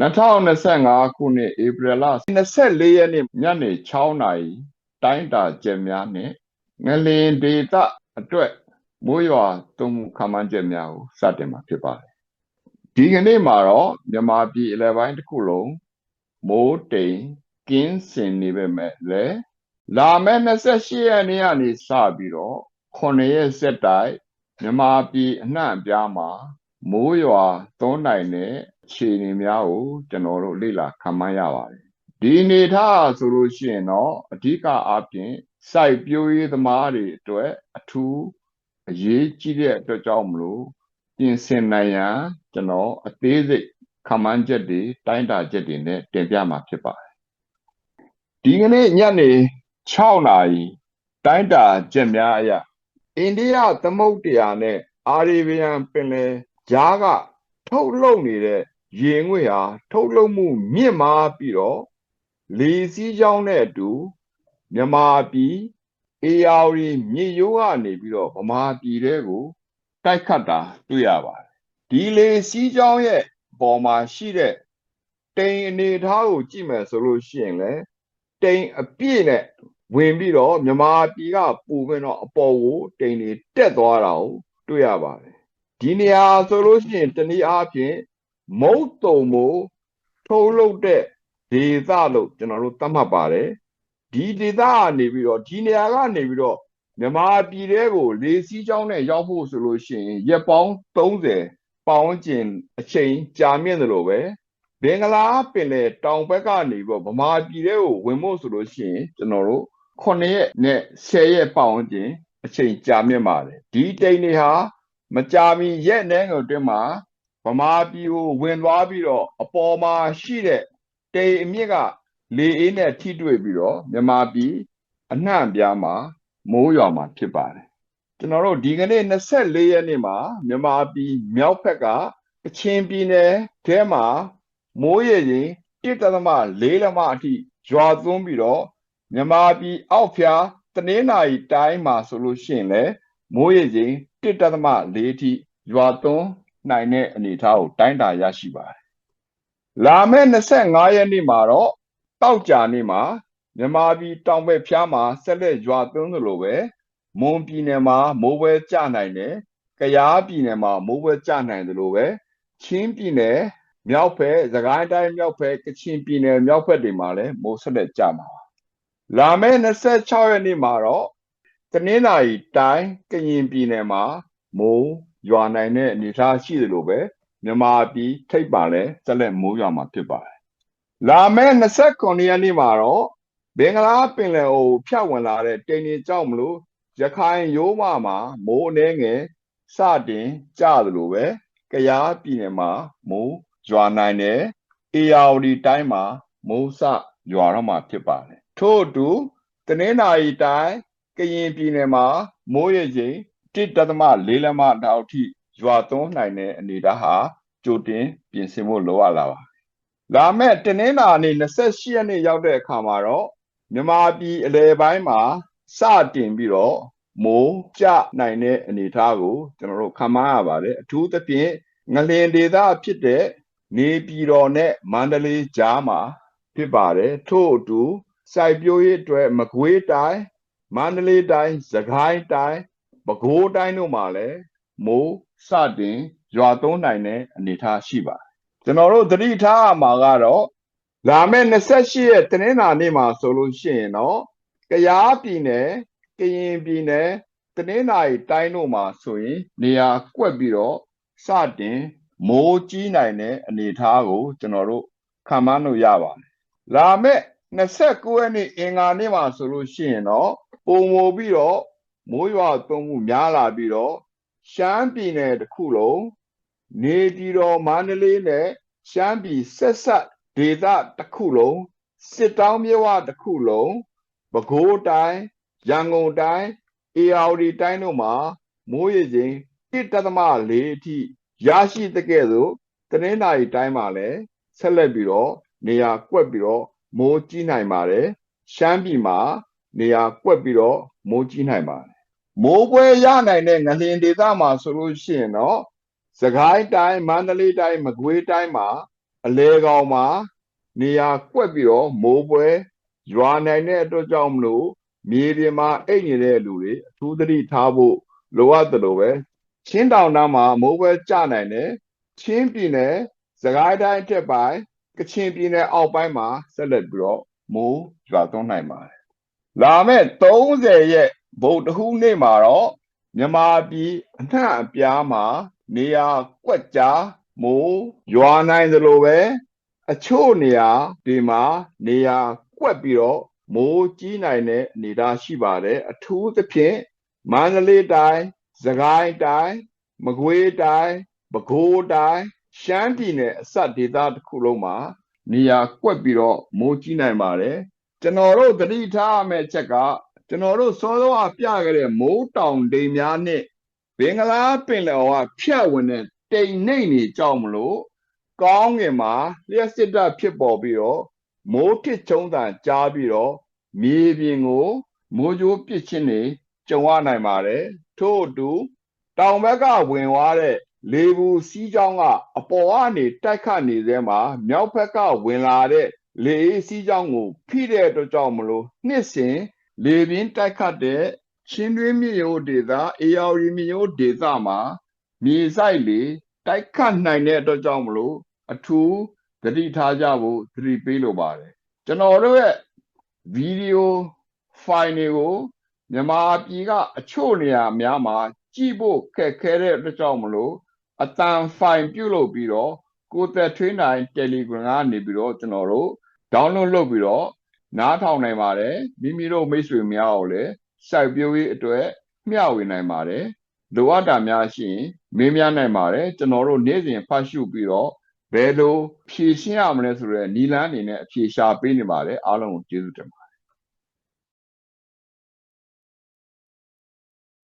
2025ခုနှစ်ဧပြီလ24ရက်နေ့ညနေ6နာရီတိုင်းတာကျက်များနဲ့ငလင်ဒေသအတွက်မိုးရွာသွန်းမှုခန့်မှန်းချက်များကိုစတင်မှာဖြစ်ပါတယ်။ဒီကနေ့မှာတော့မြန်မာပြည်အလဲပိုင်းတစ်ခုလုံးမိုးတိမ်ကင်းစင်နေပေမဲ့လည်းလာမယ့်28ရက်နေ့ကနေစပြီးတော့9ရက်ဆက်တိုက်မြန်မာပြည်အနှံ့အပြားမှာ မိုးရွာသွန်းနိုင်တဲ့အခြေအနေများကိုကျွန်တော်တို့လေ့လာခန့်မှန်းရပါတယ်ဒီအနေထားဆိုလို့ရှိရင်တော့အဓိကအားဖြင့်စိုက်ပျိုးရေးသမားတွေအတွက်အထူးအရေးကြီးတဲ့အတွက်ကြောင့်မလို့ပြင်ဆင်နိုင်ရန်ကျွန်တော်အသေးစိတ်ခန့်မှန်းချက်တွေတိုင်းတာချက်တွေနဲ့တင်ပြမှာဖြစ်ပါတယ်ဒီကနေ့ညနေ6နာရီတိုင်းတာချက်များအရအိန္ဒိယသမုဒ္ဒရာနဲ့အာရေဗီယန်ပင်လယ် ကြားကထုတ်လုပ်နေတဲ့ရေငွေ့ဟာထုတ်လုပ်မှုမြင့်မားပြီးတော့လေစီးကြောင်းနဲ့အတူမြမာပြည်အေယာရီမြေရိုးကနေပြီးတော့ဗမာပြည်တဲကိုတိုက်ခတ်တာတွေ့ရပါတယ်ဒီလေစီးကြောင်းရဲ့ပေါ်မှာရှိတဲ့တိမ်အနေထားကိုကြည့်မယ်ဆိုလို့ရှိရင်လည်းတိမ်အပြည့်နဲ့ဝင်ပြီးတော့မြမာပြည်ကပူပြီးတော့အပေါ်ကိုတိမ်တွေတက်သွားတာကိုတွေ့ရပါတယ် ဒီနေရာဆိုလို့ရှိရင်တနည်းအားဖြင့်မုတ်တုံမို့ထုတ်လုပ်တဲ့ဒေသလို့ကျွန်တော်တို့သတ်မှတ်ပါတယ်ဒီဒေသကနေပြီးတော့ဒီနေရာကနေပြီးတော့မြန်မာပြည်တဲကိုလေစီးကြောင်းနဲ့ရောက်ဖို့ဆိုလို့ရှိရင်ရက်ပေါင်း30ပေါင်းကျင်အချိန်ကြာမြင့်တယ်လို့ပဲဘင်္ဂလားပင်လယ်တောင်ဘက်ကနေပြီးတော့ဗမာပြည်တဲကိုဝင်ဖို့ဆိုလို့ရှိရင်ကျွန်တော်တို့9ရက်နဲ့10ရက်ပေါင်းကျင်အချိန်ကြာမြင့်ပါတယ်ဒီတိမ်တွေဟာ မကြာမီရက်နှဲငယ်အတွင်းမှာဗမာပြည်ကိုဝင်သွားပြီးတော့အပေါ်မှာရှိတဲ့တိမ်အမြင့်ကလေအေးနဲ့ထိတွေ့ပြီးတော့မြန်မာပြည်အနှံ့ပြားမှာမိုးရွာမှာဖြစ်ပါတယ်ကျွန်တော်တို့ဒီကနေ့24ရက်နေ့မှာမြန်မာပြည်မြောက်ဘက်ကကချင်ပြည်နယ်ထဲမှာမိုးရေရင်1.4လမအထိရွာသွန်းပြီးတော့မြန်မာပြည်အောက်ဖျားတနင်္လာရီတိုင်းမှာဆိုလို့ရှိရင်လည်း မိုးရေချိန်1.4အထိရွာသွန်းနိုင်တဲ့အနေအထားကိုတိုင်းတာရရှိပါတယ်။လာမယ့်25ရက်နေ့မှာတော့တောက်ကြနေ့မှာမြန်မာပြည်တောင်ဘက်ဖျားမှာဆက်လက်ရွာသွန်းသလိုပဲမွန်ပြည်နယ်မှာမိုးပွဲကျနိုင်တယ်။ကယားပြည်နယ်မှာမိုးပွဲကျနိုင်သလိုပဲချင်းပြည်နယ်မြောက်ဘက်၊သခိုင်းတိုင်းမြောက်ဘက်ကချင်ပြည်နယ်မြောက်ဘက်တွေမှာလည်းမိုးဆက်လက်ကျမှာပါ။လာမယ့်26ရက်နေ့မှာတော့ တနင်္လာရီတိုင်းကရင်ပြည်နယ်မှာမိုးရွာနိုင်တဲ့အနေအထားရှိသလိုပဲမြန်မာပြည်ထိပ်ပါလဲဆက်လက်မိုးရွာမှာဖြစ်ပါတယ်။လာမယ့်29ရက်နေ့မှာတော့ဘင်္ဂလားပင်လယ်အိုဖြတ်ဝင်လာတဲ့တိမ်တွေကြောင့်မလို့ရခိုင်ရိုးမမှာမိုးအနှဲငယ်စတင်ကျသလိုပဲကယားပြည်နယ်မှာမိုးရွာနိုင်တယ်။အေယာဝတီတိုင်းမှာမိုးစရွာတော့မှာဖြစ်ပါတယ်။ထို့အတူတနင်္လာရီတိုင်း ကရင်ပြည်နယ်မှာမိုးရေချိန်1.4လက်မတောက်ထိရွာသွန်းနိုင်တဲ့အနေအထားဟာကြိုတင်ပြင်ဆင်ဖို့လိုအပ်လာပါလာမယ့်တနင်္လာနေ့28ရက်နေ့ရောက်တဲ့အခါမှာတော့မြန်မာပြည်အလဲပိုင်းမှာစတင်ပြီးတော့မိုးကျနိုင်တဲ့အနေအထားကိုကျွန်တော်တို့ခန့်မှန်းရပါတယ်အထူးသဖြင့်ငလင်ဒေသဖြစ်တဲ့နေပြည်တော်နဲ့မန္တလေးကြားမှာဖြစ်ပါတယ်ထို့အတူစိုက်ပျိုးရေးအတွက်မကွေးတိုင်း မန္တလေးတိုင်းစကိုင်းတိုင်းပဲခူးတိုင်းတို့မှာလည်းမိုးစတင်ရွာသွန်းနိုင်တဲ့အနေအထားရှိပါတယ်ကျွန်တော်တို့သတိထားရမှာကတော့လာမယ့်28ရက်တနင်္လာနေ့မှာဆိုလို့ရှိရင်တော့ကယားပြည်နယ်ကရင်ပြည်နယ်တနင်္လာရီတိုင်းတို့မှာဆိုရင် နေရာကွက်ပြီးတော့စတင်မိုးကြီးနိုင်တဲ့အနေအထားကို ကျွန်တော်တို့ခံမှန်းလို့ရပါတယ်လာမယ့်29ရက်နေ့အင်္ဂါနေ့မှာဆိုလို့ရှိရင်တော့ ပုံမူပြီးတော့မိုးရွာသွန်းမှုများလာပြီးတော့ရှမ်းပြည်နယ်တစ်ခုလုံးနေပြည်တော်မန္တလေးနဲ့ရှမ်းပြည်ဆက်ဆက်ဒေသတစ်ခုလုံးစစ်တောင်းမြဝတစ်ခုလုံးပဲခူးတိုင်းရန်ကုန်တိုင်းအေရဝတီတိုင်းတို့မှာမိုးရေချိန်1.4အထိရရှိတဲ့ကဲ့သို့တနင်္လာရီတိုင်းမှာလည်းဆက်လက်ပြီးတော့နေရာကွက်ပြီးတော့မိုးကြီးနိုင်ပါတယ်ရှမ်းပြည်မှာ နေရာကွက်ပြီးတော့မိုးကြီးနိုင်ပါတယ်မိုးပွဲရနိုင်တဲ့ငလျင်ဒေသမှာဆိုလို့ရှိရင်တော့စကိုင်းတိုင်းမန္တလေးတိုင်းမကွေးတိုင်းမှာအလဲကောင်မှာနေရာကွက်ပြီးတော့မိုးပွဲရွာနိုင်တဲ့အတွက်ကြောင့်မလို့မြေပြင်မှာအိတ်နေတဲ့လူတွေအထူးသတိထားဖို့လိုအပ်တယ်လို့ပဲချင်းတောင်သားမှာမိုးပွဲကျနိုင်တယ်ချင်းပြည်နယ်စကိုင်းတိုင်းအထက်ပိုင်းကချင်ပြည်နယ်အောက်ပိုင်းမှာဆက်လက်ပြီးတော့မိုးရွာသွန်းနိုင်ပါတယ် လာမယ့်30ရက်ဗုဒ္ဓဟူးနေ့မှာတော့မြန်မာပြည်အနှံ့အပြားမှာနေရာကွက်ကြားမိုးရွာနိုင်သလိုပဲအချို့နေရာဒီမှာနေရာကွက်ပြီးတော့မိုးကြီးနိုင်တဲ့အနေအထားရှိပါတယ်အထူးသဖြင့်မန္တလေးတိုင်းစကိုင်းတိုင်းမကွေးတိုင်းပဲခူးတိုင်းရှမ်းပြည်နယ်အစပ်ဒေသတစ်ခုလုံးမှာနေရာကွက်ပြီးတော့မိုးကြီးနိုင်ပါတယ် ကျွန်တော်တို့သတိထားရမယ့်အချက်ကကျွန်တော်တို့စောစောကပြခဲ့တဲ့မိုးတောင်တိမ်များနဲ့ဘင်္ဂလားပင်လယ်အော်ကဖြတ်ဝင်တဲ့တိမ်နှိမ့်နေကြောက်မလို့ကောင်းငင်မှာလျှက်စစ်တပ်ဖြစ်ပေါ်ပြီးတော့မိုးထစ်ချုံတန်ကြားပြီးတော့မြေပြင်ကိုမိုးကြိုးပစ်ချင်းနေကြုံရနိုင်ပါတယ်ထို့အတူတောင်ဘက်ကဝင်သွားတဲ့လေဘူးစီးကြောင်းကအပေါ်ကနေတိုက်ခတ်နေသေးမှာမြောက်ဘက်ကဝင်လာတဲ့ လေအေးစီးကြောင်းကိုဖိတဲ့အတွက်ကြောင့်မလို့နှစ်စဉ်လေပြင်းတိုက်ခတ်တဲ့ချင်းတွင်းမြေရိုးဒေသအေယာဝတီမြေရိုးဒေသမှာမြေဆိုင်လေတိုက်ခတ်နိုင်တဲ့အတွက်ကြောင့်မလို့အထူးသတိထားကြဖို့သတိပေးလိုပါတယ်ကျွန်တော်တို့ရဲ့ဗီဒီယိုဖိုင်တွေကိုမြန်မာပြည်ကအချို့နေရာများမှာကြည့်ဖို့ခက်ခဲတဲ့အတွက်ကြောင့်မလို့အတန်ဖိုင်ပြုတ်လုပ်ပြီးတော့ကိုသက်ထွေးနိုင် Telegram ကနေပြီးတော့ကျွန်တော်တို့ download လုပ်ပြီးတော့နားထောင်နိုင်ပါတယ်မိမိတို့မိတ်ဆွေများကိုလည်းစိုက်ပျိုးရေးအတွက်မျှဝေနိုင်ပါတယ်လိုအပ်တာများရှိရင်မေးမြန်းနိုင်ပါတယ်ကျွန်တော်တို့နေ့စဉ်ဖတ်ရှုပြီးတော့ဘယ်လိုဖြည့်ရှင်းရမလဲဆိုတဲ့နီလန်းအနေနဲ့အဖြေရှာပေးနေပါတယ်အားလုံးကိုကျေးဇူးတင်ပါတယ်